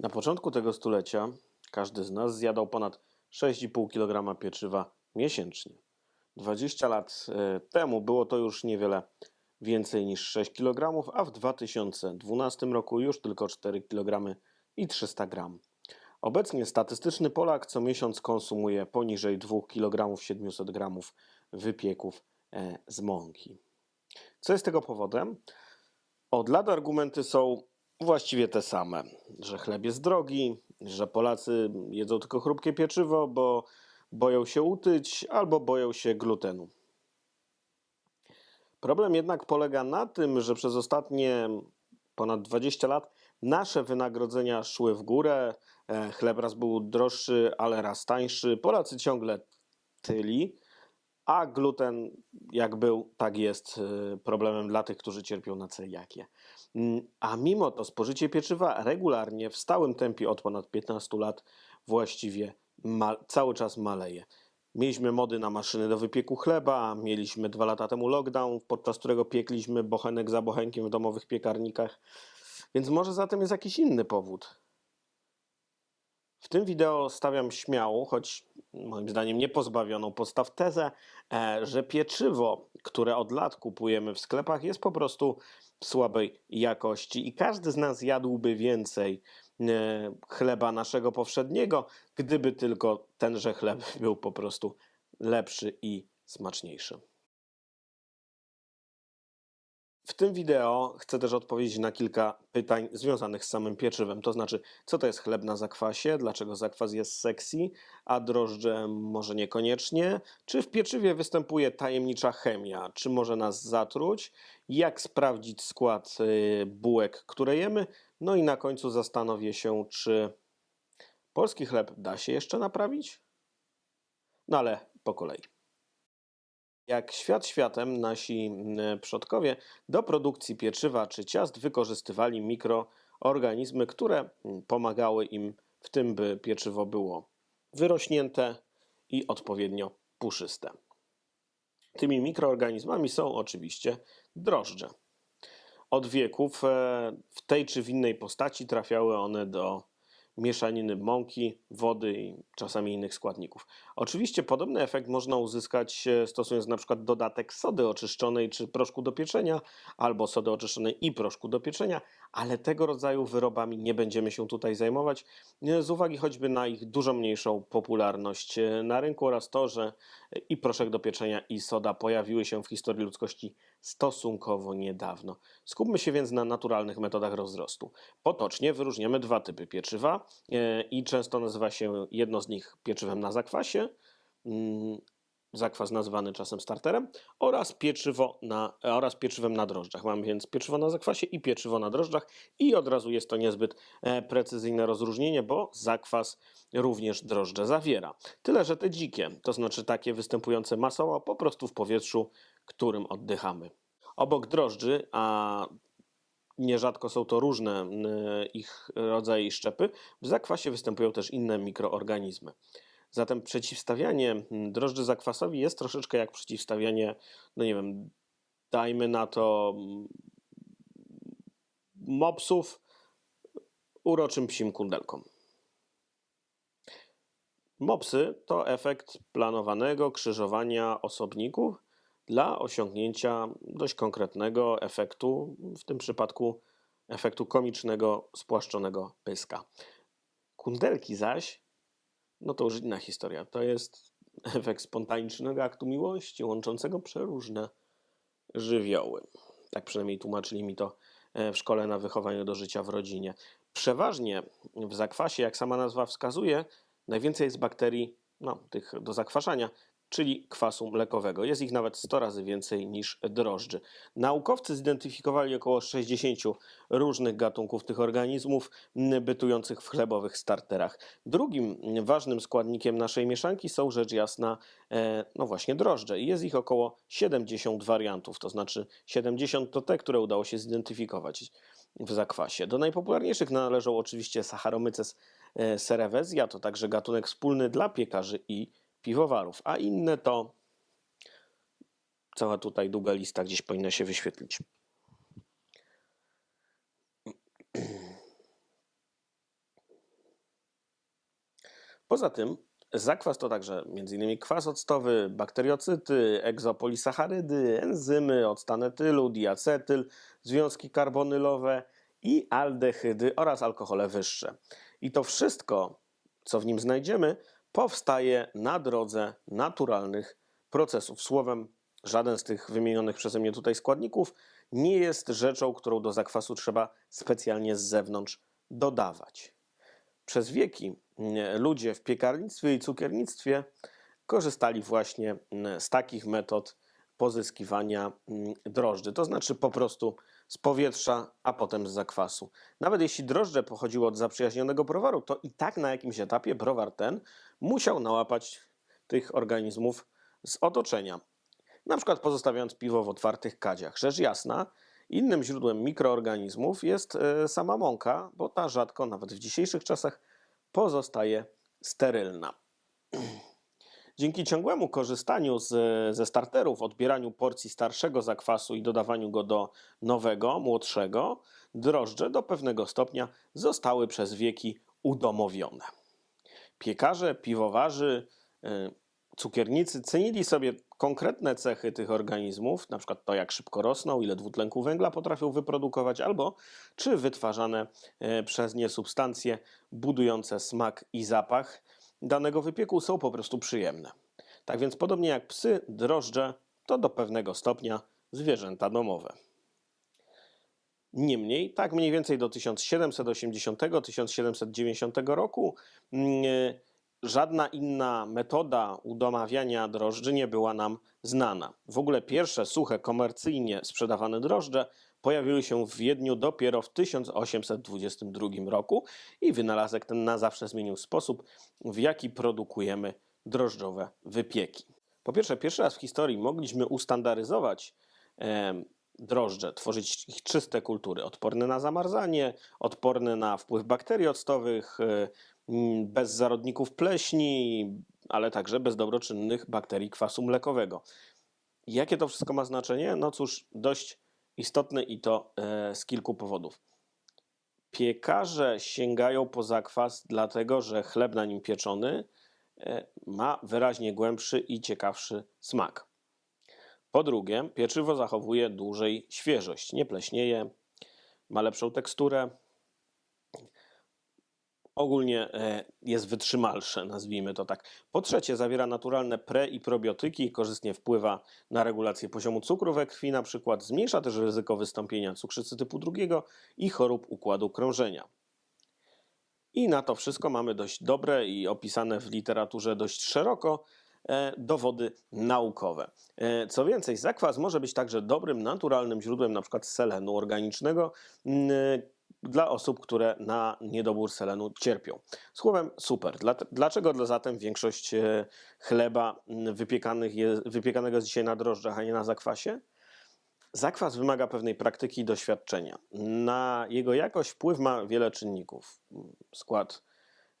Na początku tego stulecia każdy z nas zjadał ponad 6,5 kg pieczywa miesięcznie. 20 lat e, temu było to już niewiele więcej niż 6 kg, a w 2012 roku już tylko 4 kg i 300 g. Obecnie statystyczny Polak co miesiąc konsumuje poniżej 2 kg 700 g wypieków e, z mąki. Co jest tego powodem? Od lat argumenty są właściwie te same, że chleb jest drogi, że Polacy jedzą tylko chrupkie pieczywo, bo boją się utyć albo boją się glutenu. Problem jednak polega na tym, że przez ostatnie ponad 20 lat nasze wynagrodzenia szły w górę, e, chleb raz był droższy, ale raz tańszy, Polacy ciągle tyli, a gluten jak był, tak jest e, problemem dla tych, którzy cierpią na celiakię. Mm, A mimo to spożycie pieczywa regularnie, w stałym tempie od ponad 15 lat właściwie cały czas maleje. Mieliśmy mody na maszyny do wypieku chleba, mieliśmy dwa lata temu lockdown, podczas którego piekliśmy bochenek za bochenkiem w domowych piekarnikach. Więc może zatem jest jakiś inny powód. W tym wideo stawiam śmiałą, choć moim zdaniem niepozbawioną podstaw tezę, e, że pieczywo, które od lat kupujemy w sklepach, jest po prostu słabej jakości i każdy z nas jadłby więcej e, chleba naszego powszedniego, gdyby tylko tenże chleb był po prostu lepszy i smaczniejszy. W tym wideo chcę też odpowiedzieć na kilka pytań związanych z samym pieczywem. To znaczy, co to jest chleb na zakwasie, dlaczego zakwas jest sexy, a drożdże może niekoniecznie, czy w pieczywie występuje tajemnicza chemia, czy może nas zatruć, jak sprawdzić skład y, bułek, które jemy, no i na końcu zastanowię się, czy polski chleb da się jeszcze naprawić? No ale po kolei. Jak świat światem, nasi mm, przodkowie do produkcji pieczywa czy ciast wykorzystywali mikroorganizmy, które mm, pomagały im w tym, by pieczywo było wyrośnięte i odpowiednio puszyste. Tymi mikroorganizmami są oczywiście drożdże. Od wieków e, w tej czy w innej postaci trafiały one do mieszaniny mąki, wody i czasami innych składników. Oczywiście podobny efekt można uzyskać e, stosując na przykład dodatek sody oczyszczonej czy proszku do pieczenia, albo sody oczyszczonej i proszku do pieczenia, ale tego rodzaju wyrobami nie będziemy się tutaj zajmować e, z uwagi choćby na ich dużo mniejszą popularność e, na rynku oraz to, że i proszek do pieczenia i soda pojawiły się w historii ludzkości stosunkowo niedawno. Skupmy się więc na naturalnych metodach rozrostu. Potocznie wyróżniamy dwa typy pieczywa e, i często nazywa się jedno z nich pieczywem na zakwasie, mm, zakwas nazywany czasem starterem, oraz, pieczywo na, oraz pieczywem na drożdżach. Mamy więc pieczywo na zakwasie i pieczywo na drożdżach i od razu jest to niezbyt e, precyzyjne rozróżnienie, bo zakwas również drożdże zawiera. Tyle, że te dzikie, to znaczy takie występujące masowo po prostu w powietrzu, którym oddychamy. Obok drożdży, a nierzadko są to różne y, ich rodzaje i szczepy, w zakwasie występują też inne mikroorganizmy. Zatem przeciwstawianie mm, drożdży zakwasowi jest troszeczkę jak przeciwstawianie, no nie wiem, dajmy na to mm, mopsów uroczym psim kundelkom. Mopsy to efekt planowanego krzyżowania osobników dla osiągnięcia dość konkretnego efektu, w tym przypadku efektu komicznego, spłaszczonego pyska. Kundelki zaś, no to już inna historia. To jest efekt spontanicznego aktu miłości, łączącego przeróżne żywioły. Tak przynajmniej tłumaczyli mi to e, w szkole na wychowaniu do życia w rodzinie. Przeważnie w zakwasie, jak sama nazwa wskazuje, najwięcej jest bakterii, no, tych do zakwaszania, czyli kwasu mlekowego. Jest ich nawet 100 razy więcej niż drożdży. Naukowcy zidentyfikowali około 60 różnych gatunków tych organizmów bytujących w chlebowych starterach. Drugim ważnym składnikiem naszej mieszanki są rzecz jasna, e, no właśnie drożdże. Jest ich około 70 wariantów, to znaczy 70 to te, które udało się zidentyfikować w zakwasie. Do najpopularniejszych należą oczywiście Saccharomyces e, cerevisia, to także gatunek wspólny dla piekarzy i piwowarów, a inne to cała tutaj długa lista gdzieś powinna się wyświetlić. Poza tym zakwas to także m.in. kwas octowy, bakteriocyty, egzopolisacharydy, enzymy, octan etylu, diacetyl, związki karbonylowe i aldehydy oraz alkohole wyższe. I to wszystko, co w nim znajdziemy, powstaje na drodze naturalnych procesów. Słowem, żaden z tych wymienionych przeze mnie tutaj składników nie jest rzeczą, którą do zakwasu trzeba specjalnie z zewnątrz dodawać. Przez wieki mm, ludzie w piekarnictwie i cukiernictwie korzystali właśnie mm, z takich metod pozyskiwania mm, drożdży, to znaczy po prostu z powietrza, a potem z zakwasu. Nawet jeśli drożdże pochodziły od zaprzyjaźnionego browaru, to i tak na jakimś etapie browar ten musiał nałapać tych organizmów z otoczenia. Na przykład pozostawiając piwo w otwartych kadziach. Rzecz jasna, innym źródłem mikroorganizmów jest e, sama mąka, bo ta rzadko, nawet w dzisiejszych czasach, pozostaje sterylna. Dzięki ciągłemu korzystaniu z, ze starterów, odbieraniu porcji starszego zakwasu i dodawaniu go do nowego, młodszego, drożdże do pewnego stopnia zostały przez wieki udomowione. Piekarze, piwowarzy, y, cukiernicy cenili sobie konkretne cechy tych organizmów, na przykład to, jak szybko rosną, ile dwutlenku węgla potrafią wyprodukować, albo czy wytwarzane y, przez nie substancje budujące smak i zapach danego wypieku są po prostu przyjemne. Tak więc, podobnie jak psy, drożdże to do pewnego stopnia zwierzęta domowe. Niemniej, tak mniej więcej do 1780-1790 roku, mm, żadna inna metoda udomawiania drożdży nie była nam znana. W ogóle pierwsze suche, komercyjnie sprzedawane drożdże pojawiły się w Wiedniu dopiero w 1822 roku i wynalazek ten na zawsze zmienił sposób, w jaki produkujemy drożdżowe wypieki. Po pierwsze, pierwszy raz w historii mogliśmy ustandaryzować em, drożdże, tworzyć ich czyste kultury, odporne na zamarzanie, odporne na wpływ bakterii octowych, e, bez zarodników pleśni, ale także bez dobroczynnych bakterii kwasu mlekowego. Jakie to wszystko ma znaczenie? No cóż, dość istotne i to e, z kilku powodów. Piekarze sięgają po zakwas, dlatego że chleb na nim pieczony e, ma wyraźnie głębszy i ciekawszy smak. Po drugie, pieczywo zachowuje dłużej świeżość, nie pleśnieje, ma lepszą teksturę. Ogólnie e, jest wytrzymalsze, nazwijmy to tak. Po trzecie, zawiera naturalne pre i probiotyki, korzystnie wpływa na regulację poziomu cukru we krwi, na przykład zmniejsza też ryzyko wystąpienia cukrzycy typu drugiego i chorób układu krążenia. I na to wszystko mamy dość dobre i opisane w literaturze dość szeroko e, dowody naukowe. E, Co więcej, zakwas może być także dobrym, naturalnym źródłem np. selenu organicznego dla osób, które na niedobór selenu cierpią. Słowem, super. Dla- Dlaczego zatem większość e, chleba wypiekanych jest, wypiekanego jest dzisiaj na drożdżach, a nie na zakwasie? Zakwas wymaga pewnej praktyki i doświadczenia. Na jego jakość wpływ ma wiele czynników. Skład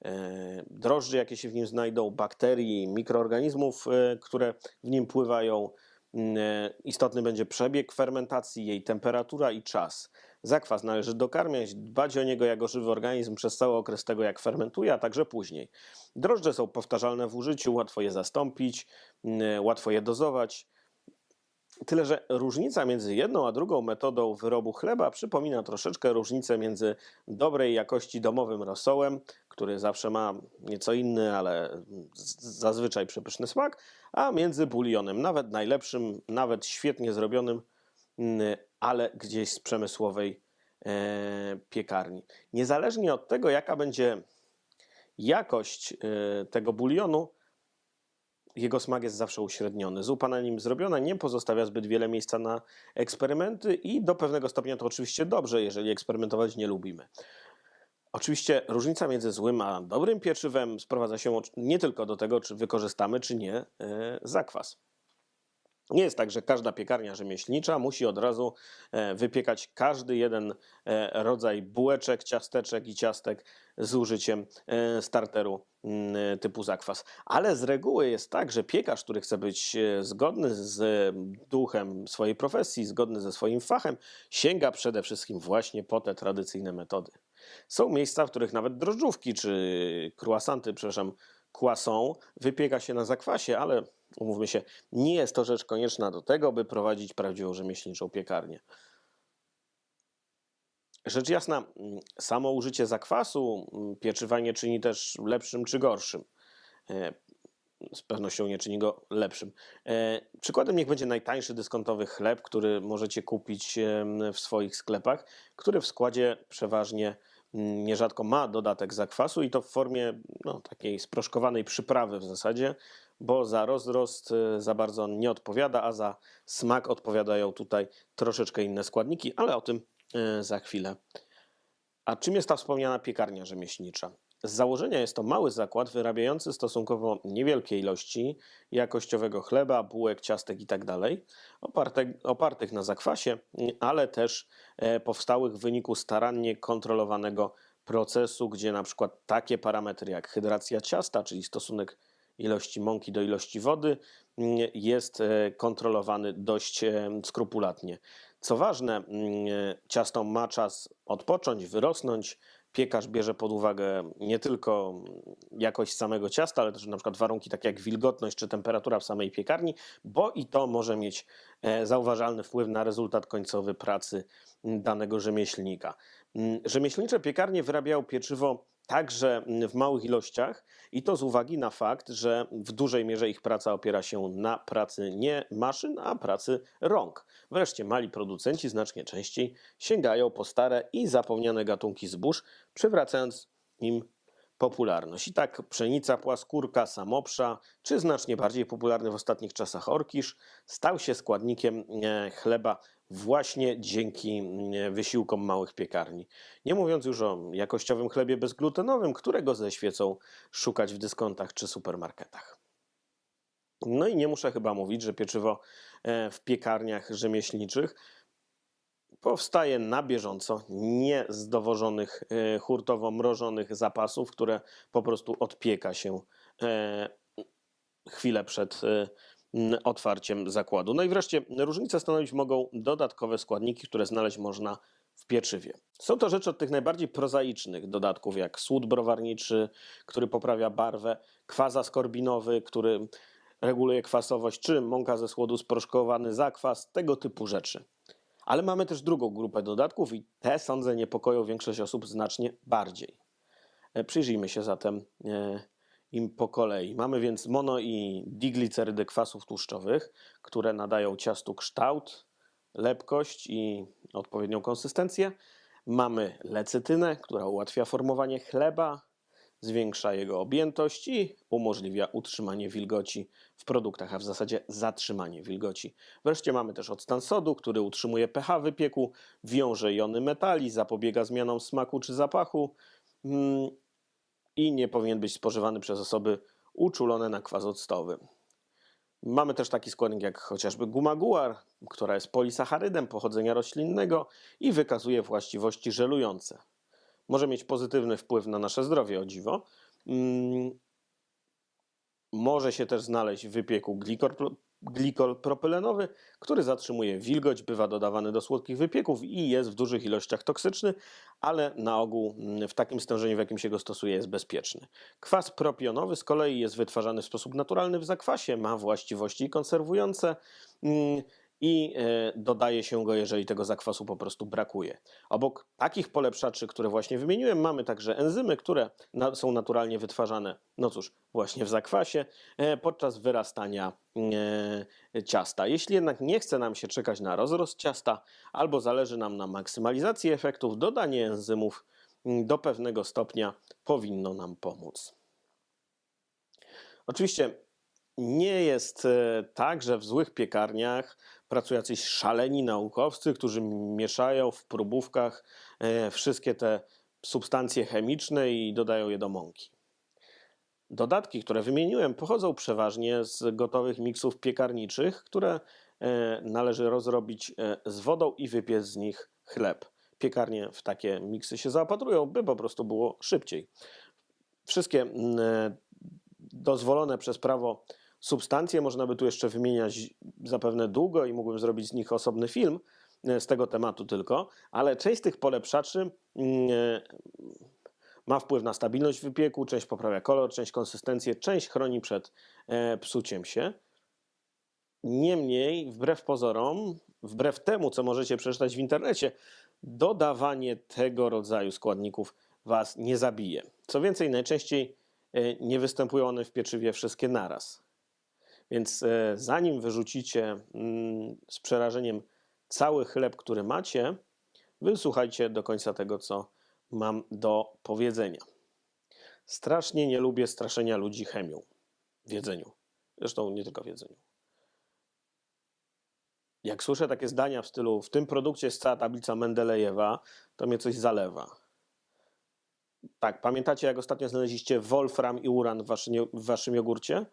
e, drożdży, jakie się w nim znajdą, bakterii, mikroorganizmów, e, które w nim pływają. Istotny będzie przebieg fermentacji, jej temperatura i czas. Zakwas należy dokarmiać, dbać o niego jako żywy organizm przez cały okres tego, jak fermentuje, a także później. Drożdże są powtarzalne w użyciu, łatwo je zastąpić, mm, łatwo je dozować. Tyle, że różnica między jedną a drugą metodą wyrobu chleba przypomina troszeczkę różnicę między dobrej jakości domowym rosołem, który zawsze ma nieco inny, ale zazwyczaj przepyszny smak, a między bulionem, nawet najlepszym, nawet świetnie zrobionym, mm, ale gdzieś z przemysłowej e, piekarni. Niezależnie od tego, jaka będzie jakość e, tego bulionu, jego smak jest zawsze uśredniony. Zupa na nim zrobiona nie pozostawia zbyt wiele miejsca na eksperymenty i do pewnego stopnia to oczywiście dobrze, jeżeli eksperymentować nie lubimy. Oczywiście różnica między złym a dobrym pieczywem sprowadza się nie tylko do tego, czy wykorzystamy, czy nie e, zakwas. Nie jest tak, że każda piekarnia rzemieślnicza musi od razu e, wypiekać każdy jeden e, rodzaj bułeczek, ciasteczek i ciastek z użyciem e, starteru mm, typu zakwas. Ale z reguły jest tak, że piekarz, który chce być zgodny z duchem swojej profesji, zgodny ze swoim fachem, sięga przede wszystkim właśnie po te tradycyjne metody. Są miejsca, w których nawet drożdżówki czy croissanty, przepraszam, croissant wypieka się na zakwasie, ale umówmy się, nie jest to rzecz konieczna do tego, by prowadzić prawdziwą rzemieślniczą piekarnię. Rzecz jasna, mm, samo użycie zakwasu mm, pieczywa nie czyni też lepszym czy gorszym. E, Z pewnością nie czyni go lepszym. E, Przykładem niech będzie najtańszy dyskontowy chleb, który możecie kupić w swoich sklepach, który w składzie przeważnie mm, nierzadko ma dodatek zakwasu i to w formie no, takiej sproszkowanej przyprawy w zasadzie, bo za rozrost e, za bardzo on nie odpowiada, a za smak odpowiadają tutaj troszeczkę inne składniki, ale o tym e, za chwilę. A czym jest ta wspomniana piekarnia rzemieślnicza? Z założenia jest to mały zakład wyrabiający stosunkowo niewielkie ilości jakościowego chleba, bułek, ciastek itd., oparte, opartych na zakwasie, ale też e, powstałych w wyniku starannie kontrolowanego procesu, gdzie na przykład takie parametry jak hydracja ciasta, czyli stosunek ilości mąki do ilości wody, mm, jest e, kontrolowany dość e, skrupulatnie. Co ważne, mm, ciasto ma czas odpocząć, wyrosnąć. Piekarz bierze pod uwagę nie tylko jakość samego ciasta, ale też na przykład warunki takie jak wilgotność czy temperatura w samej piekarni, bo i to może mieć e, zauważalny wpływ na rezultat końcowy pracy danego rzemieślnika. Mm, Rzemieślnicze piekarnie wyrabiają pieczywo także w małych ilościach i to z uwagi na fakt, że w dużej mierze ich praca opiera się na pracy nie maszyn, a pracy rąk. Wreszcie mali producenci znacznie częściej sięgają po stare i zapomniane gatunki zbóż, przywracając im popularność. I tak pszenica płaskórka, samopsza, czy znacznie bardziej popularny w ostatnich czasach orkisz, stał się składnikiem e, chleba właśnie dzięki mm, wysiłkom małych piekarni. Nie mówiąc już o jakościowym chlebie bezglutenowym, którego ze świecą szukać w dyskontach czy supermarketach. No i nie muszę chyba mówić, że pieczywo e, w piekarniach rzemieślniczych powstaje na bieżąco, nie z dowożonych e, hurtowo mrożonych zapasów, które po prostu odpieka się e, chwilę przed e, otwarciem zakładu. No i wreszcie różnicę stanowić mogą dodatkowe składniki, które znaleźć można w pieczywie. Są to rzeczy od tych najbardziej prozaicznych dodatków, jak słód browarniczy, który poprawia barwę, kwas askorbinowy, który reguluje kwasowość, czy mąka ze słodu sproszkowany zakwas, tego typu rzeczy. Ale mamy też drugą grupę dodatków i te, sądzę, niepokoją większość osób znacznie bardziej. E, Przyjrzyjmy się zatem e, im po kolei. Mamy więc mono i diglicerydy kwasów tłuszczowych, które nadają ciastu kształt, lepkość i odpowiednią konsystencję. Mamy lecytynę, która ułatwia formowanie chleba, zwiększa jego objętość i umożliwia utrzymanie wilgoci w produktach, a w zasadzie zatrzymanie wilgoci. Wreszcie mamy też octan sodu, który utrzymuje pH wypieku, wiąże jony metali, zapobiega zmianom smaku czy zapachu mm, i nie powinien być spożywany przez osoby uczulone na kwas octowy. Mamy też taki składnik jak chociażby guma guar, która jest polisacharydem pochodzenia roślinnego i wykazuje właściwości żelujące. Może mieć pozytywny wpływ na nasze zdrowie, o dziwo. Mm, Może się też znaleźć w wypieku glikol, propylenowy, który zatrzymuje wilgoć, bywa dodawany do słodkich wypieków i jest w dużych ilościach toksyczny, ale na ogół mm, w takim stężeniu, w jakim się go stosuje, jest bezpieczny. Kwas propionowy z kolei jest wytwarzany w sposób naturalny w zakwasie, ma właściwości konserwujące mm, i e, dodaje się go, jeżeli tego zakwasu po prostu brakuje. Obok takich polepszaczy, które właśnie wymieniłem, mamy także enzymy, które są naturalnie wytwarzane, no cóż, właśnie w zakwasie e, podczas wyrastania e, ciasta. Jeśli jednak nie chce nam się czekać na rozrost ciasta, albo zależy nam na maksymalizacji efektów, dodanie enzymów do pewnego stopnia powinno nam pomóc. Oczywiście nie jest e, tak, że w złych piekarniach pracują jacyś szaleni naukowcy, którzy mieszają w próbówkach e, wszystkie te substancje chemiczne i dodają je do mąki. Dodatki, które wymieniłem, pochodzą przeważnie z gotowych miksów piekarniczych, które e, należy rozrobić z wodą i wypiec z nich chleb. Piekarnie w takie miksy się zaopatrują, by po prostu było szybciej. Wszystkie dozwolone przez prawo substancje można by tu jeszcze wymieniać zapewne długo i mógłbym zrobić z nich osobny film e, z tego tematu tylko, ale część z tych polepszaczy mm, e, ma wpływ na stabilność wypieku, część poprawia kolor, część konsystencję, część chroni przed e, psuciem się. Niemniej, wbrew pozorom, wbrew temu, co możecie przeczytać w internecie, dodawanie tego rodzaju składników Was nie zabije. Co więcej, najczęściej nie występują one w pieczywie wszystkie naraz. Więc e, zanim wyrzucicie mm, z przerażeniem cały chleb, który macie, wysłuchajcie do końca tego, co mam do powiedzenia. Strasznie nie lubię straszenia ludzi chemią w jedzeniu. Zresztą nie tylko w jedzeniu. Jak słyszę takie zdania w stylu w tym produkcie jest cała tablica Mendelejewa, to mnie coś zalewa. Tak, pamiętacie jak ostatnio znaleźliście wolfram i uran w waszym, w waszym jogurcie?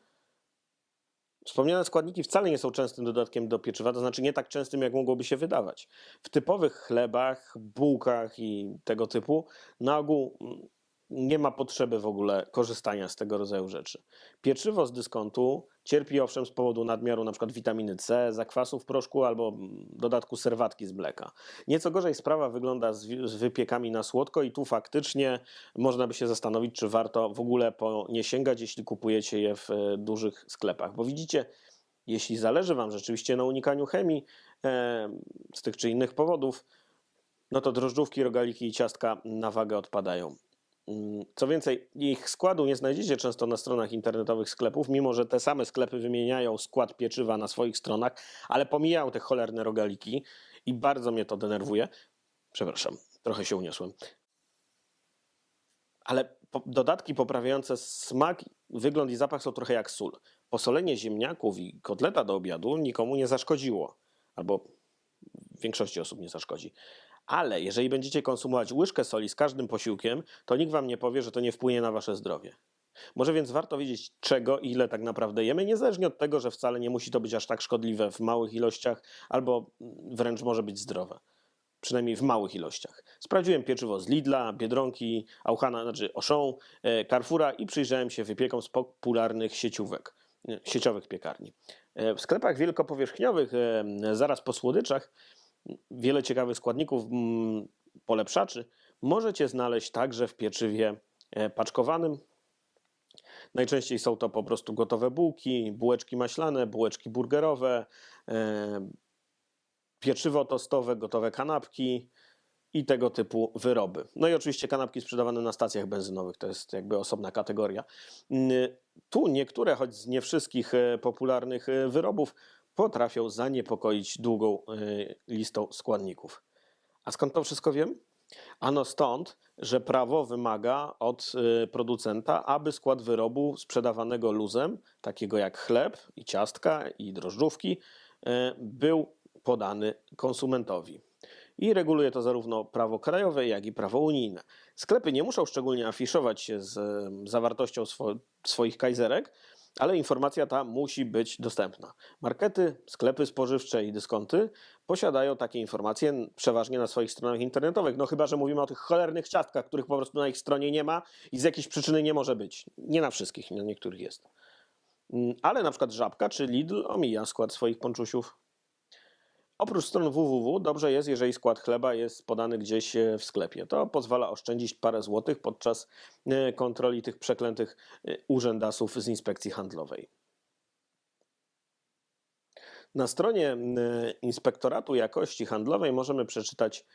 Wspomniane składniki wcale nie są częstym dodatkiem do pieczywa, to znaczy nie tak częstym, jak mogłoby się wydawać. W typowych chlebach, bułkach i tego typu na ogół mm, nie ma potrzeby w ogóle korzystania z tego rodzaju rzeczy. Pieczywo z dyskontu cierpi owszem z powodu nadmiaru np. witaminy C, zakwasu w proszku albo mm, dodatku serwatki z mleka. Nieco gorzej sprawa wygląda z, wypiekami na słodko i tu faktycznie można by się zastanowić, czy warto w ogóle po nie sięgać, jeśli kupujecie je w e, dużych sklepach. Bo widzicie, jeśli zależy Wam rzeczywiście na unikaniu chemii e, z tych czy innych powodów, no to drożdżówki, rogaliki i ciastka na wagę odpadają. Mm, Co więcej, ich składu nie znajdziecie często na stronach internetowych sklepów, mimo że te same sklepy wymieniają skład pieczywa na swoich stronach, ale pomijają te cholerne rogaliki i bardzo mnie to denerwuje. Przepraszam, trochę się uniosłem. Ale dodatki poprawiające smak, wygląd i zapach są trochę jak sól. Posolenie ziemniaków i kotleta do obiadu nikomu nie zaszkodziło, albo większości osób nie zaszkodzi. Ale jeżeli będziecie konsumować łyżkę soli z każdym posiłkiem, to nikt wam nie powie, że to nie wpłynie na wasze zdrowie. Może więc warto wiedzieć, czego i ile tak naprawdę jemy, niezależnie od tego, że wcale nie musi to być aż tak szkodliwe w małych ilościach, albo wręcz może być zdrowe. Przynajmniej w małych ilościach. Sprawdziłem pieczywo z Lidla, Biedronki, Auchana, znaczy Auchan, e, Carrefoura i przyjrzałem się wypiekom z popularnych sieciówek, e, sieciowych piekarni. E, W sklepach wielkopowierzchniowych, zaraz po słodyczach, wiele ciekawych składników, mm, polepszaczy możecie znaleźć także w pieczywie e, paczkowanym. Najczęściej są to po prostu gotowe bułki, bułeczki maślane, bułeczki burgerowe, e, pieczywo tostowe, gotowe kanapki i tego typu wyroby. No i oczywiście kanapki sprzedawane na stacjach benzynowych, to jest jakby osobna kategoria. Tu niektóre, choć z nie wszystkich e, popularnych wyrobów, potrafią zaniepokoić długą e, listą składników. A skąd to wszystko wiem? Ano stąd, że prawo wymaga od y, producenta, aby skład wyrobu sprzedawanego luzem, takiego jak chleb i ciastka i drożdżówki, y, był podany konsumentowi. I reguluje to zarówno prawo krajowe, jak i prawo unijne. Sklepy nie muszą szczególnie afiszować się z zawartością swo- swoich kajzerek, ale informacja ta musi być dostępna. Markety, sklepy spożywcze i dyskonty posiadają takie informacje przeważnie na swoich stronach internetowych. No chyba, że mówimy o tych cholernych ciastkach, których po prostu na ich stronie nie ma i z jakiejś przyczyny nie może być. Nie na wszystkich, na niektórych jest. Mm, Ale na przykład Żabka czy Lidl omija skład swoich ponczusiów. Oprócz stron www dobrze jest, jeżeli skład chleba jest podany gdzieś e, w sklepie. To pozwala oszczędzić parę złotych podczas e, kontroli tych przeklętych e, urzędasów z inspekcji handlowej. Na stronie Inspektoratu Jakości Handlowej możemy przeczytać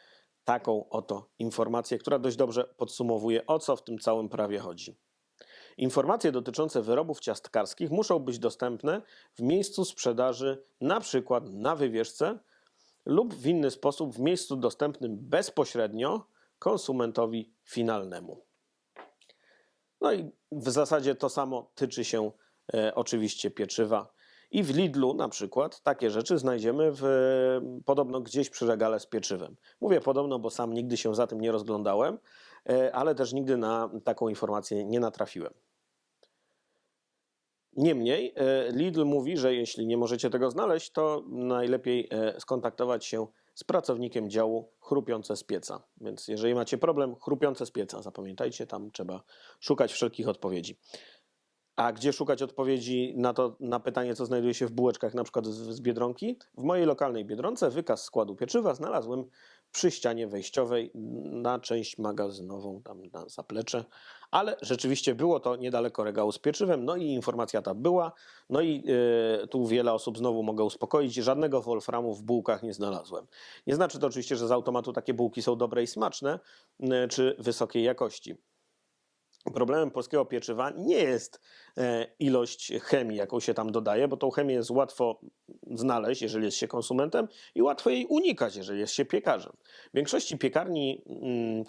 taką oto informację, która dość dobrze podsumowuje, o co w tym całym prawie chodzi. Informacje dotyczące wyrobów ciastkarskich muszą być dostępne w miejscu sprzedaży, na przykład na wywieszce lub w inny sposób w miejscu dostępnym bezpośrednio konsumentowi finalnemu. No i w zasadzie to samo tyczy się e, oczywiście pieczywa. I w Lidlu na przykład takie rzeczy znajdziemy w, podobno gdzieś przy regale z pieczywem. Mówię podobno, bo sam nigdy się za tym nie rozglądałem, e, ale też nigdy na taką informację nie natrafiłem. Niemniej e, Lidl mówi, że jeśli nie możecie tego znaleźć, to najlepiej e, skontaktować się z pracownikiem działu chrupiące z pieca. Więc jeżeli macie problem, chrupiące z pieca, zapamiętajcie, tam trzeba szukać wszelkich odpowiedzi. A gdzie szukać odpowiedzi na to na pytanie, co znajduje się w bułeczkach, na przykład z, z Biedronki? W mojej lokalnej Biedronce wykaz składu pieczywa znalazłem przy ścianie wejściowej na część magazynową, tam na zaplecze. Ale rzeczywiście było to niedaleko regału z pieczywem, no i informacja ta była. No i e, tu wiele osób znowu mogę uspokoić, żadnego wolframu w bułkach nie znalazłem. Nie znaczy to oczywiście, że z automatu takie bułki są dobre i smaczne, e, czy wysokiej jakości. Problemem polskiego pieczywa nie jest e, ilość chemii, jaką się tam dodaje, bo tą chemię jest łatwo znaleźć, jeżeli jest się konsumentem, i łatwo jej unikać, jeżeli jest się piekarzem. W większości piekarni mm,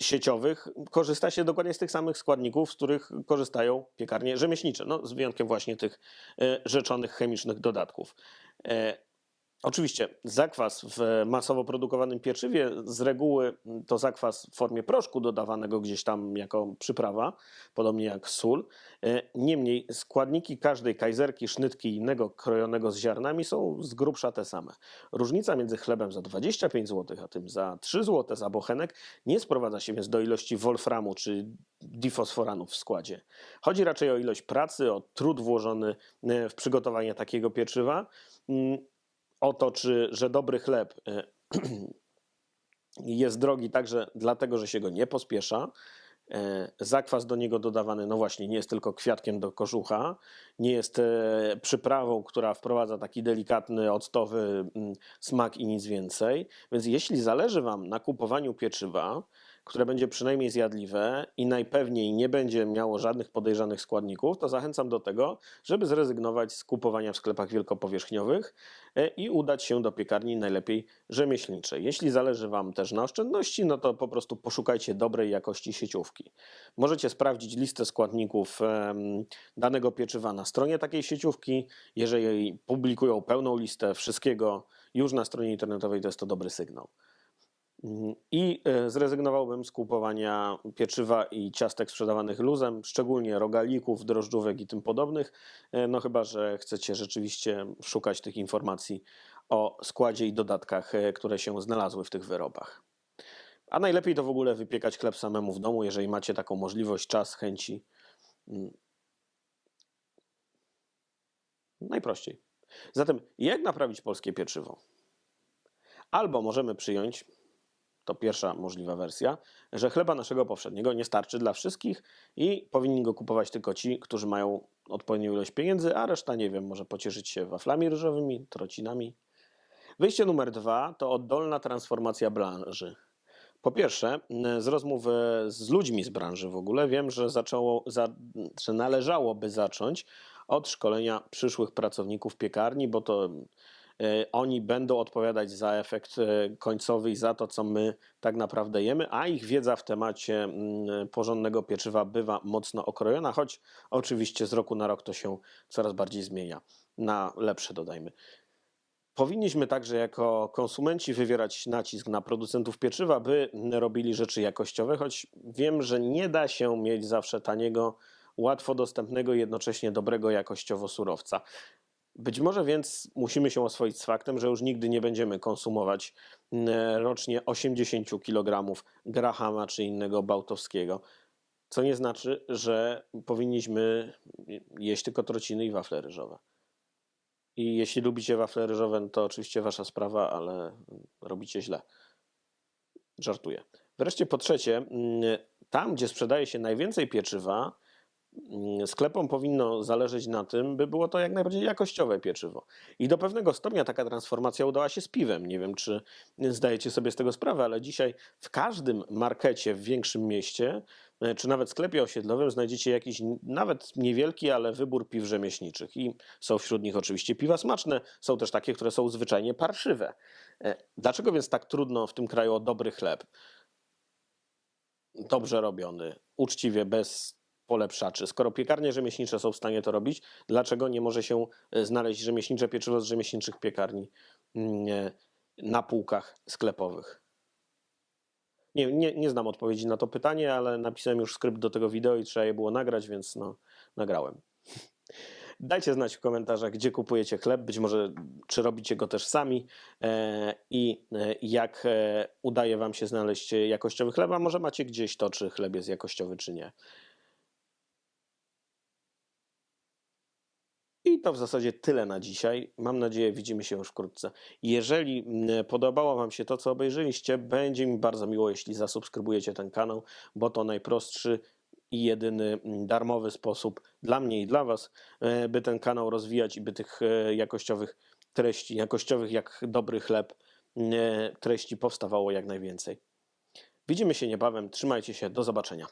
sieciowych korzysta się dokładnie z tych samych składników, z których korzystają piekarnie rzemieślnicze, no, z wyjątkiem właśnie tych e, rzeczonych chemicznych dodatków. Oczywiście zakwas w masowo produkowanym pieczywie z reguły to zakwas w formie proszku dodawanego gdzieś tam jako przyprawa, podobnie jak sól. E, Niemniej składniki każdej kajzerki, sznytki innego krojonego z ziarnami są z grubsza te same. Różnica między chlebem za 25 zł, a tym za 3 zł za bochenek nie sprowadza się więc do ilości wolframu czy difosforanów w składzie. Chodzi raczej o ilość pracy, o trud włożony e, w przygotowanie takiego pieczywa. O to, czy, że dobry chleb e, jest drogi także dlatego, że się go nie pospiesza. E, Zakwas do niego dodawany, no właśnie, nie jest tylko kwiatkiem do kożucha, nie jest e, przyprawą, która wprowadza taki delikatny, octowy mm, smak i nic więcej. Więc jeśli zależy Wam na kupowaniu pieczywa, które będzie przynajmniej zjadliwe i najpewniej nie będzie miało żadnych podejrzanych składników, to zachęcam do tego, żeby zrezygnować z kupowania w sklepach wielkopowierzchniowych e, i udać się do piekarni najlepiej rzemieślniczej. Jeśli zależy Wam też na oszczędności, no to po prostu poszukajcie dobrej jakości sieciówki. Możecie sprawdzić listę składników danego pieczywa na stronie takiej sieciówki. Jeżeli publikują pełną listę wszystkiego już na stronie internetowej, to jest to dobry sygnał. I e, zrezygnowałbym z kupowania pieczywa i ciastek sprzedawanych luzem, szczególnie rogalików, drożdżówek i tym podobnych. E, No chyba, że chcecie rzeczywiście szukać tych informacji o składzie i dodatkach, e, które się znalazły w tych wyrobach. A najlepiej to w ogóle wypiekać chleb samemu w domu, jeżeli macie taką możliwość, czas, chęci. Mm. Najprościej. Zatem, jak naprawić polskie pieczywo? Albo możemy przyjąć, to pierwsza możliwa wersja, że chleba naszego powszedniego nie starczy dla wszystkich i powinni go kupować tylko ci, którzy mają odpowiednią ilość pieniędzy, a reszta, nie wiem, może pocieszyć się waflami ryżowymi, trocinami. Wyjście numer dwa to oddolna transformacja branży. Po pierwsze, z rozmów e, z ludźmi z branży w ogóle wiem, że, zaczęło, za, że należałoby zacząć od szkolenia przyszłych pracowników piekarni, bo to oni będą odpowiadać za efekt e, końcowy i za to, co my tak naprawdę jemy, a ich wiedza w temacie mm, porządnego pieczywa bywa mocno okrojona, choć oczywiście z roku na rok to się coraz bardziej zmienia. Na lepsze dodajmy. Powinniśmy także jako konsumenci wywierać nacisk na producentów pieczywa, by robili rzeczy jakościowe, choć wiem, że nie da się mieć zawsze taniego, łatwo dostępnego i jednocześnie dobrego jakościowo surowca. Być może więc musimy się oswoić z faktem, że już nigdy nie będziemy konsumować mm, rocznie 80 kg grahama czy innego bałtowskiego. Co nie znaczy, że powinniśmy jeść tylko trociny i wafle ryżowe. I jeśli lubicie wafle ryżowe, to oczywiście wasza sprawa, ale robicie źle. Żartuję. Wreszcie po trzecie, mm, tam gdzie sprzedaje się najwięcej pieczywa, sklepom powinno zależeć na tym, by było to jak najbardziej jakościowe pieczywo. I do pewnego stopnia taka transformacja udała się z piwem. Nie wiem, czy zdajecie sobie z tego sprawę, ale dzisiaj w każdym markecie w większym mieście, e, czy nawet sklepie osiedlowym znajdziecie jakiś nawet niewielki, ale wybór piw rzemieślniczych. I są wśród nich oczywiście piwa smaczne, są też takie, które są zwyczajnie parszywe. E, Dlaczego więc tak trudno w tym kraju o dobry chleb? dobrze robiony, uczciwie, bez polepszaczy. Skoro piekarnie rzemieślnicze są w stanie to robić, dlaczego nie może się e, znaleźć rzemieślnicze pieczywo z rzemieślniczych piekarni mm, e, na półkach sklepowych? Nie, nie, nie znam odpowiedzi na to pytanie, ale napisałem już skrypt do tego wideo i trzeba je było nagrać, więc no, nagrałem. Dajcie znać w komentarzach, gdzie kupujecie chleb, być może czy robicie go też sami e, i jak udaje Wam się znaleźć jakościowy chleb, a może macie gdzieś to, czy chleb jest jakościowy, czy nie. I to w zasadzie tyle na dzisiaj. Mam nadzieję, widzimy się już wkrótce. Jeżeli podobało Wam się to, co obejrzeliście, będzie mi bardzo miło, jeśli zasubskrybujecie ten kanał, bo to najprostszy i jedyny darmowy sposób dla mnie i dla Was, e, by ten kanał rozwijać i by tych e, jakościowych treści, jakościowych jak dobry chleb, e, treści powstawało jak najwięcej. Widzimy się niebawem. Trzymajcie się. Do zobaczenia.